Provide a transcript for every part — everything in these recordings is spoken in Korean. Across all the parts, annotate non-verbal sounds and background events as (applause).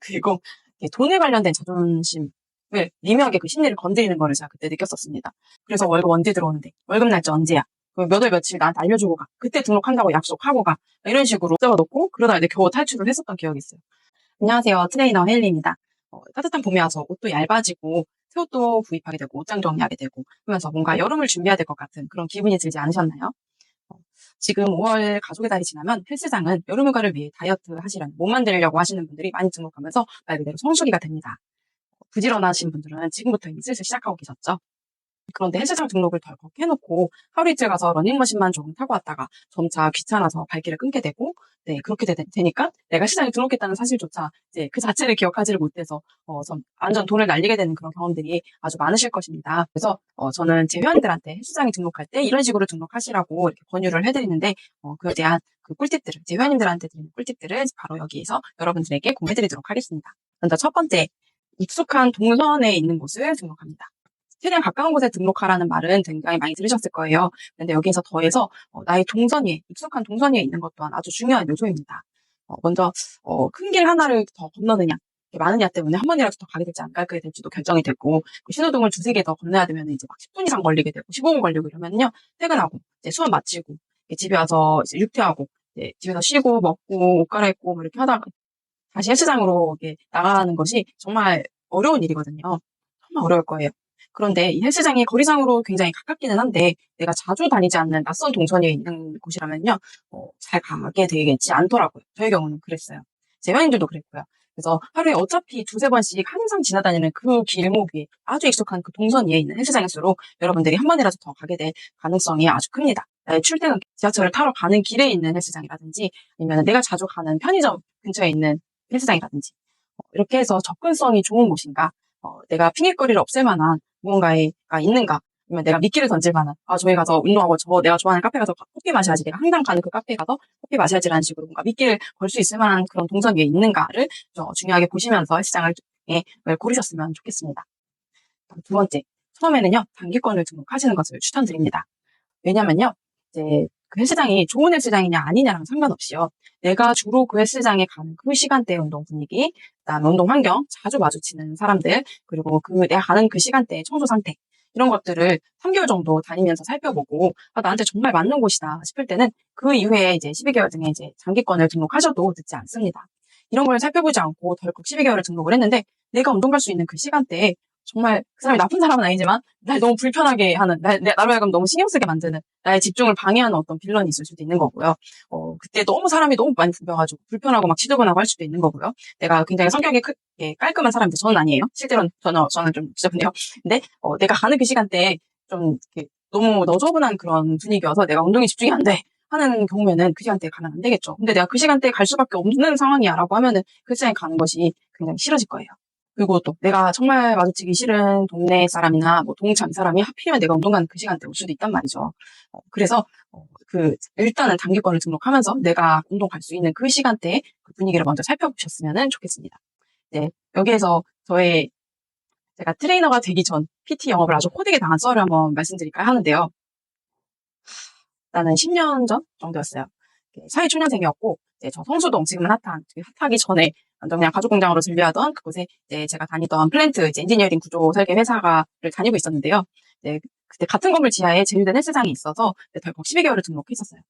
그리고 돈에 관련된 자존심 을 미묘하게 그 심리를 건드리는 거를 제가 그때 느꼈었습니다. 그래서 월급 언제 들어오는데 월급 날짜 언제야? 몇월 며칠 나한테 알려주고 가. 그때 등록한다고 약속하고 가. 이런 식으로 잡아놓고 그러다 이제 겨우 탈출을 했었던 기억이 있어요. 안녕하세요. 트레이너 헬리입니다. 어, 따뜻한 봄이 와서 옷도 얇아지고 새 옷도 구입하게 되고 옷장 정리하게 되고 그러면서 뭔가 여름을 준비해야 될 것 같은 그런 기분이 들지 않으셨나요? 어, 지금 5월 가족의 달이 지나면 헬스장은 여름휴가를 위해 다이어트 하시려는 몸 만들려고 하시는 분들이 많이 등록하면서 말 그대로 성수기가 됩니다. 어, 부지런하신 분들은 지금부터 이미 슬슬 시작하고 계셨죠. 그런데 헬스장 등록을 덜컥 해놓고 하루 이틀 가서 러닝머신만 조금 타고 왔다가 점차 귀찮아서 발길을 끊게 되고 네 그렇게 되, 니까 내가 시장에 등록했다는 사실조차 이제 그 자체를 기억하지를 못해서 어, 좀 완전 돈을 날리게 되는 그런 경험들이 아주 많으실 것입니다. 그래서 어, 저는 제 회원들한테 헬스장에 등록할 때 이런 식으로 등록하시라고 이렇게 권유를 해드리는데 어, 그에 대한 그 꿀팁들을 제 회원님들한테 드리는 꿀팁들을 바로 여기에서 여러분들에게 공유해드리도록 하겠습니다. 먼저 첫 번째 익숙한 동선에 있는 곳을 등록합니다. 최대한 가까운 곳에 등록하라는 말은 굉장히 많이 들으셨을 거예요. 그런데 여기에서 더해서 어, 나의 동선 위에, 익숙한 동선 위에 있는 것 또한 아주 중요한 요소입니다. 어, 먼저 어, 큰길 하나를 더 건너느냐, 많으냐 때문에 한 번이라도 더 가게 될지 안 가게 될지도 결정이 되고 그 신호등을 두세 개 더 건너야 되면 이제 막 10분 이상 걸리게 되고 15분 걸리고 이러면요 퇴근하고 이제 수업 마치고 집에 와서 이제 육퇴하고 이제 집에서 쉬고 먹고 옷 갈아입고 뭐 이렇게 하다가 다시 헬스장으로 나가는 것이 정말 어려운 일이거든요. 정말 어려울 거예요. 그런데 이 헬스장이 거리상으로 굉장히 가깝기는 한데 내가 자주 다니지 않는 낯선 동선에 있는 곳이라면요 어, 잘 가게 되겠지 않더라고요. 저의 경우는 그랬어요. 제 회원님들도 그랬고요. 그래서 하루에 어차피 두세 번씩 항상 지나다니는 그 길목이 아주 익숙한 그 동선 위에 있는 헬스장일수록 여러분들이 한 번이라도 더 가게 될 가능성이 아주 큽니다. 출퇴근 지하철을 타러 가는 길에 있는 헬스장이라든지 아니면 내가 자주 가는 편의점 근처에 있는 헬스장이라든지 어, 이렇게 해서 접근성이 좋은 곳인가 어, 내가 핑계거리를 없앨 만한 무언가가 있는가 아니면 내가 미끼를 던질 만한 아 저기 가서 운동하고 저 내가 좋아하는 카페 가서 커피 마셔야지 내가 항상 가는 그 카페 가서 커피 마셔야지라는 식으로 뭔가 미끼를 걸 수 있을 만한 그런 동선 위에 있는가를 중요하게 보시면서 시장을 예, 고르셨으면 좋겠습니다. 두 번째 처음에는요 단기권을 등록하시는 것을 추천드립니다. 왜냐면요 이제 그 헬스장이 좋은 헬스장이냐 아니냐랑 상관없이요. 내가 주로 그 헬스장에 가는 그 시간대의 운동 분위기, 그다음에 운동 환경, 자주 마주치는 사람들, 그리고 그 내가 가는 그 시간대의 청소 상태 이런 것들을 3개월 정도 다니면서 살펴보고 아, 나한테 정말 맞는 곳이다 싶을 때는 그 이후에 이제 12개월 등의 이제 장기권을 등록하셔도 늦지 않습니다. 이런 걸 살펴보지 않고 덜컥 12개월을 등록을 했는데 내가 운동 갈 수 있는 그 시간대에 정말 그 사람이 나쁜 사람은 아니지만 날 너무 불편하게 하는 날, 나로 하여금 너무 신경 쓰게 만드는 나의 집중을 방해하는 어떤 빌런이 있을 수도 있는 거고요. 어, 그때 너무 사람이 너무 많이 불편가지고 불편하고 막 지저분하고 할 수도 있는 거고요. 내가 굉장히 성격이 크, 예, 깔끔한 사람인데 저는 아니에요. 실제로는 저는 저는 좀 지저분해요. 근데 어, 내가 가는 그 시간대에 좀 이렇게 너무 너저분한 그런 분위기여서 내가 운동에 집중이 안 돼. 하는 경우에는 그 시간대에 가면 안 되겠죠. 근데 내가 그 시간대에 갈 수밖에 없는 상황이야 라고 하면은 그 시간에 가는 것이 굉장히 싫어질 거예요. 그리고 또 내가 정말 마주치기 싫은 동네 사람이나 뭐 동창 사람이 하필이면 내가 운동 가는 그 시간대 올 수도 있단 말이죠. 어, 그래서 어, 그 일단은 단기권을 등록하면서 내가 운동 갈 수 있는 그 시간대에 그 분위기를 먼저 살펴보셨으면 좋겠습니다. 네, 여기에서 저의 제가 트레이너가 되기 전 PT 영업을 아주 호되게 당한 썰을 한번 말씀드릴까 하는데요. 나는 10년 전 정도였어요. 사회 초년생이었고 이제 저 성수동 지금은 핫한 핫하기 전에 완전 그냥 가족 공장으로 진료하던 그곳에 이제 제가 다니던 플랜트 이제 엔지니어링 구조 설계 회사를 다니고 있었는데요. 이제 그때 같은 건물 지하에 제휴된 헬스장이 있어서 덜컥 12개월을 등록했었어요.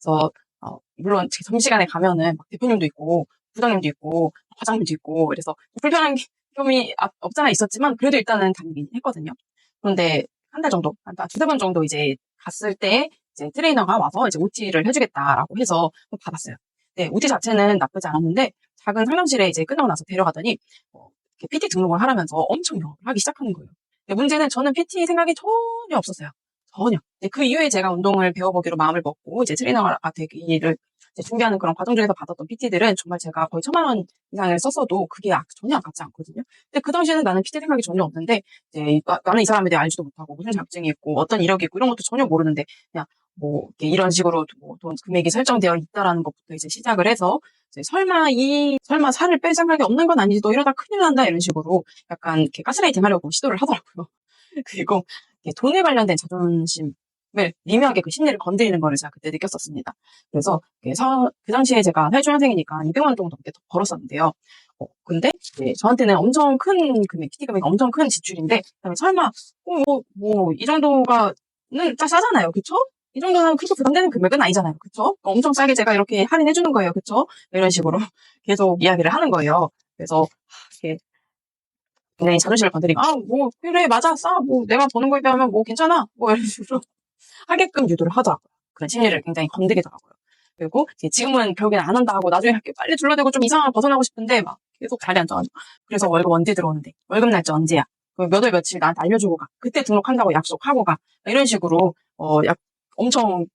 그래서 어, 물론 점시간에 가면은 대표님도 있고 부장님도 있고 과장님도 있고 그래서 불편한 경험이 없잖아 있었지만 그래도 일단은 다니긴 했거든요. 그런데 한 달 정도, 한 두세 번 정도 이제 갔을 때 이제 트레이너가 와서 이제 OT를 해주겠다라고 해서 받았어요. 네, OT 자체는 나쁘지 않았는데 작은 상담실에 이제 끝나고 나서 데려가더니 어, PT 등록을 하라면서 엄청 영업을 하기 시작하는 거예요. 문제는 저는 PT 생각이 전혀 없었어요. 전혀. 그 이후에 제가 운동을 배워보기로 마음을 먹고 이제 트레이너가 되기를 준비하는 그런 과정 중에서 받았던 PT들은 정말 제가 거의 천만 원 이상을 썼어도 그게 전혀 아깝지 않거든요. 근데 그 당시에는 나는 PT 생각이 전혀 없는데 이제 나는 이 사람에 대해 알지도 못하고 무슨 자격증이 있고 어떤 이력이 있고 이런 것도 전혀 모르는데 그냥 뭐 이런 식으로 뭐 돈 금액이 설정되어 있다라는 것부터 이제 시작을 해서 설마 이 설마 살을 뺄 생각이 없는 건 아니지 너 이러다 큰일 난다 이런 식으로 약간 이렇게 가스라이팅 하려고 시도를 하더라고요. (laughs) 그리고 돈에 관련된 자존심 을 미묘하게 그 심리를 건드리는 거를 제가 그때 느꼈었습니다. 그래서 그 당시에 제가 사회초년생이니까 200만 원 정도 그때 벌었었는데요. 어, 근데 이제 저한테는 엄청 큰 금액, PT 금액이 엄청 큰 지출인데, 설마 어, 뭐, 뭐, 이 정도가는 짜 싸잖아요. 그쵸? 이 정도는 그렇게 부담되는 금액은 아니잖아요. 그쵸? 엄청 싸게 제가 이렇게 할인해주는 거예요. 그쵸? 이런 식으로 (laughs) 계속 이야기를 하는 거예요. 그래서, 이게 굉장히 자존심을 건드리고, 아, 뭐, 그래, 맞아, 싸. 뭐, 내가 버는 거에 비하면 뭐 괜찮아. 뭐, 이런 식으로 (laughs) 하게끔 유도를 하더라고요. 그런 심리를 굉장히 건드리더라고요. 그리고 지금은 결국엔 안 한다 하고 나중에 이렇게 빨리 둘러대고 좀 이상한 거 벗어나고 싶은데 막 계속 자리 앉아가지고 그래서 월급 언제 들어오는데 월급 날짜 언제야 그몇월 며칠 나한테 알려주고 가 그때 등록한다고 약속하고 가 이런 식으로 어 약 엄청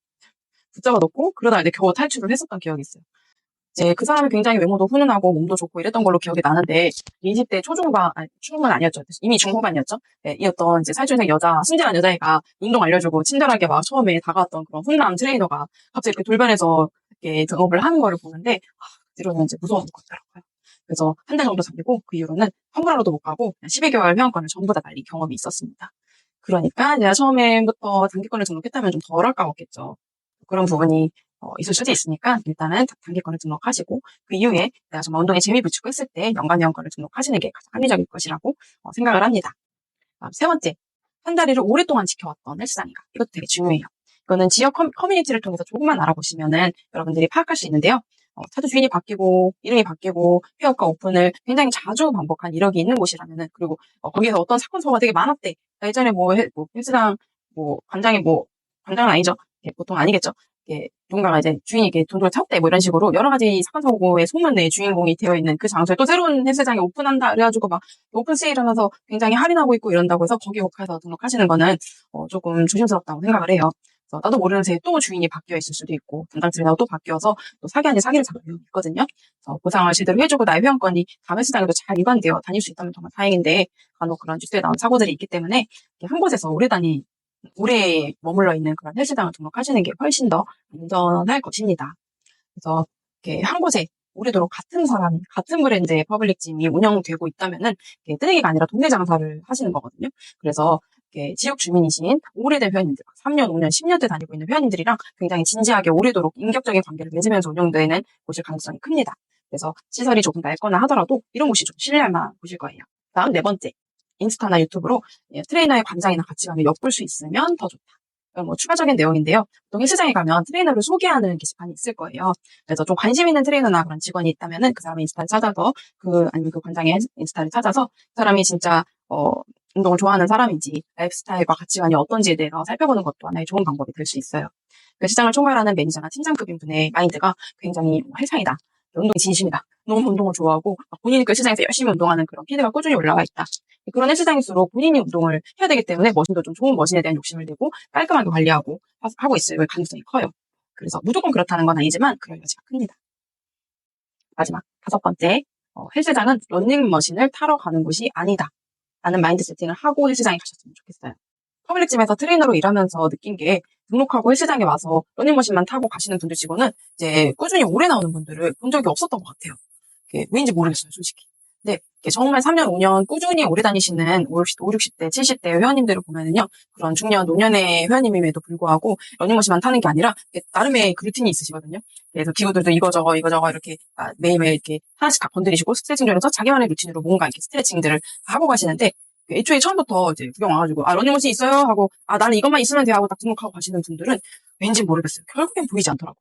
붙잡아 놓고 그러다 이제 겨우 탈출을 했었던 기억이 있어요. 이제 그 사람이 굉장히 외모도 훈훈하고 몸도 좋고 이랬던 걸로 기억이 나는데 20대 초중반 아니 초중반 아니었죠 이미 중후반이었죠 네, 이었던 이제 사회초년생 여자 순진한 여자애가 운동 알려주고 친절하게 막 처음에 다가왔던 그런 훈남 트레이너가 갑자기 이렇게 돌변해서 이렇게 등업을 하는 거를 보는데 아, 그뒤로는 이제 무서워서 걷더라고요. 그래서 한 달 정도 잡히고 그 이후로는 환불하러도 못 가고 12개월 회원권을 전부 다 날린 경험이 있었습니다. 그러니까 내가 처음에부터 단기권을 등록했다면 좀 덜 아까웠겠죠. 그런 부분이 어, 있을 수도 있으니까 일단은 단기권을 등록하시고 그 이후에 내가 정말 운동에 재미 붙이고 했을 때 연간 회원권을 등록하시는 게 가장 합리적일 것이라고 어, 생각을 합니다. 다음 세 번째, 한 다리를 오랫동안 지켜왔던 헬스장인가 이것도 되게 중요해요. 이거는 지역 커, 커뮤니티를 통해서 조금만 알아보시면은 여러분들이 파악할 수 있는데요. 어, 차주 주인이 바뀌고 이름이 바뀌고 폐업과 오픈을 굉장히 자주 반복한 이력이 있는 곳이라면은 그리고 어, 거기에서 어떤 사건 사고가 되게 많았대. 예전에 뭐, 헬, 뭐 헬스장 뭐 관장이 뭐 관장은 아니죠. 예, 보통 아니겠죠. 예, 누군가가 이제 주인이 이렇게 돈을 탔대 뭐 이런 식으로 여러 가지 사건 사고의 소문의 주인공이 되어 있는 그 장소에 또 새로운 헬스장이 오픈한다 그래가지고 막 오픈 세일하면서 굉장히 할인하고 있고 이런다고 해서 거기 혹해서 등록하시는 거는 어, 조금 조심스럽다고 생각을 해요. 나도 모르는 새에 또 주인이 바뀌어 있을 수도 있고 담당 트레이너가 또 바뀌어서 또 사기 아닌 사기를 잡는 경우 있거든요. 그래서 보상을 제대로 해주고 나의 회원권이 다음 헬스장에도 잘 위반되어 다닐 수 있다면 정말 다행인데 간혹 그런 뉴스에 나온 사고들이 있기 때문에 한 곳에서 오래 다니 오래 머물러 있는 그런 헬스장을 등록하시는 게 훨씬 더 안전할 것입니다. 그래서 이렇게 한 곳에 오래도록 같은 사람, 같은 브랜드의 퍼블릭 짐이 운영되고 있다면은 뜨내기가 아니라 동네 장사를 하시는 거거든요. 그래서 지역 주민이신 오래된 회원님들, 3년, 5년, 10년째 다니고 있는 회원님들이랑 굉장히 진지하게 오래도록 인격적인 관계를 맺으면서 운영되는 곳일 가능성이 큽니다. 그래서 시설이 조금 낡거나 하더라도 이런 곳이 좀 신뢰할 만한 곳일 거예요. 다음 네 번째, 인스타나 유튜브로 예, 트레이너의 관장이나 가면 엿볼 수 있으면 더 좋다. 뭐 추가적인 내용인데요. 보통 헬스장에 가면 트레이너를 소개하는 게시판이 있을 거예요. 그래서 좀 관심 있는 트레이너나 그런 직원이 있다면은 그 사람의 인스타를 찾아서 그 아니면 그 관장의 인스타를 찾아서 그 사람이 진짜 어 운동을 좋아하는 사람인지 라이프 스타일과 가치관이 어떤지에 대해서 살펴보는 것도 하나의 좋은 방법이 될 수 있어요. 그 시장을 총괄하는 매니저나 팀장급인 분의 마인드가 굉장히 헬창이다. 운동이 진심이다. 너무 운동을 좋아하고 본인이 그 시장에서 열심히 운동하는 그런 피드가 꾸준히 올라가 있다. 그런 헬스장일수록 본인이 운동을 해야 되기 때문에 머신도 좀 좋은 머신에 대한 욕심을 내고 깔끔하게 관리하고 하고 있을 가능성이 커요. 그래서 무조건 그렇다는 건 아니지만 그럴 여지가 큽니다. 마지막 다섯 번째, 어, 헬스장은 런닝머신을 타러 가는 곳이 아니다. 라는 마인드 세팅을 하고 헬스장에 가셨으면 좋겠어요. 퍼블릭짐에서 트레이너로 일하면서 느낀 게 등록하고 헬스장에 와서 러닝머신만 타고 가시는 분들 치고는 이제 꾸준히 오래 나오는 분들을 본 적이 없었던 것 같아요. 왜인지 모르겠어요, 솔직히. 근데 정말 3년, 5년 꾸준히 오래 다니시는 5, 60대, 70대 회원님들을 보면은요, 그런 중년, 노년의 회원님임에도 불구하고 러닝머신만 타는 게 아니라 나름의 그 루틴이 있으시거든요. 그래서 기구들도 이거저거, 이거저거 이렇게 아, 매일매일 이렇게 하나씩 다 건드리시고 스트레칭 중에서 자기만의 루틴으로 뭔가 이렇게 스트레칭들을 하고 가시는데 애초에 처음부터 이제 구경 와가지고 아 러닝머신 있어요 하고 아 나는 이것만 있으면 돼 하고 딱 등록하고 가시는 분들은 왠지 모르겠어요. 결국엔 보이지 않더라고.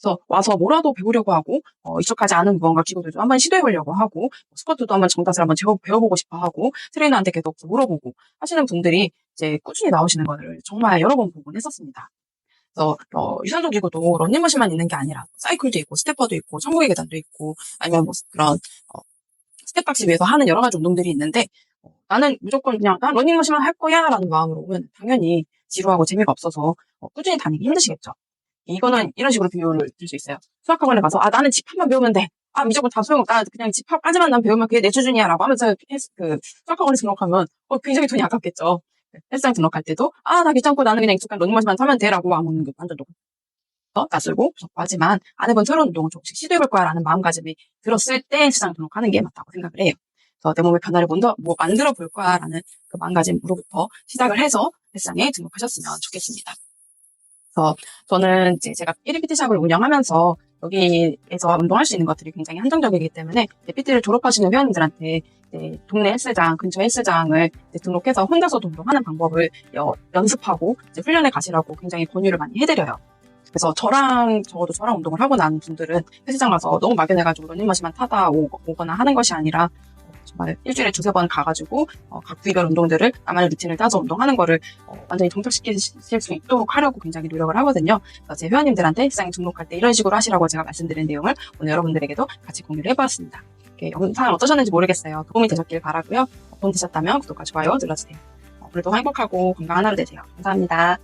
그래서 와서 뭐라도 배우려고 하고 어, 익숙하지 않은 무언가 기구들도 한번 시도해보려고 하고 스쿼트도 한번 정답을 한번 배워보고 싶어 하고 트레이너한테 계속 물어보고 하시는 분들이 이제 꾸준히 나오시는 거를 정말 여러 번 보곤 했었습니다. 그래서 어, 유산소 기구도 런닝머신만 있는 게 아니라 사이클도 있고 스태퍼도 있고 천국의 계단도 있고 아니면 뭐 그런 어, 스텝박스 위에서 하는 여러 가지 운동들이 있는데 어, 나는 무조건 그냥 난 러닝머신만 할 거야 라는 마음으로 오면 당연히 지루하고 재미가 없어서 어, 꾸준히 다니기 힘드시겠죠. 이거는 이런 식으로 비유를 들 수 있어요. 수학학원에 가서 아 나는 집합만 배우면 돼. 아 무조건 다 소용 없다. 그냥 집합까지만 난 배우면 그게 내 수준이야 라고 하면서 그 수학학원에 등록하면 어, 굉장히 돈이 아깝겠죠. 헬스장 등록할 때도 아 나 귀찮고 나는 그냥 익숙한 러닝머신만 타면 돼 라고 마음먹는 게 완전 똑같아요. 낯설고 하지만 안 해본 새로운 운동을 조금씩 시도해볼 거야 라는 마음가짐이 들었을 때 헬스장 등록하는 게 맞다고 생각을 해요. 내 몸의 변화를 먼저 뭐 만들어 볼 거야라는 그 마음가짐으로부터 시작을 해서 헬스장에 등록하셨으면 좋겠습니다. 그래서 저는 이제 제가 1인 PT샵을 운영하면서 여기에서 운동할 수 있는 것들이 굉장히 한정적이기 때문에 PT를 졸업하시는 회원님들한테 동네 헬스장, 근처 헬스장을 등록해서 혼자서도 운동하는 방법을 여- 연습하고 훈련에 가시라고 굉장히 권유를 많이 해드려요. 그래서 저랑 적어도 저랑 운동을 하고 난 분들은 헬스장 가서 너무 막연해가지고 런닝머신만 타다 오, 거나 하는 것이 아니라 어, 정말 일주일에 두세 번 가가지고 어, 각 부위별 운동들을 나만의 루틴을 따서 운동하는 거를 어, 완전히 정착시킬 수 있도록 하려고 굉장히 노력을 하거든요. 제 회원님들한테 헬스장에 등록할 때 이런 식으로 하시라고 제가 말씀드린 내용을 오늘 여러분들에게도 같이 공유를 해보았습니다. 이렇게 영상 어떠셨는지 모르겠어요. 도움이 되셨길 바라고요. 도움 되셨다면 구독과 좋아요 눌러주세요. 어, 오늘도 행복하고 건강한 하루 되세요. 감사합니다.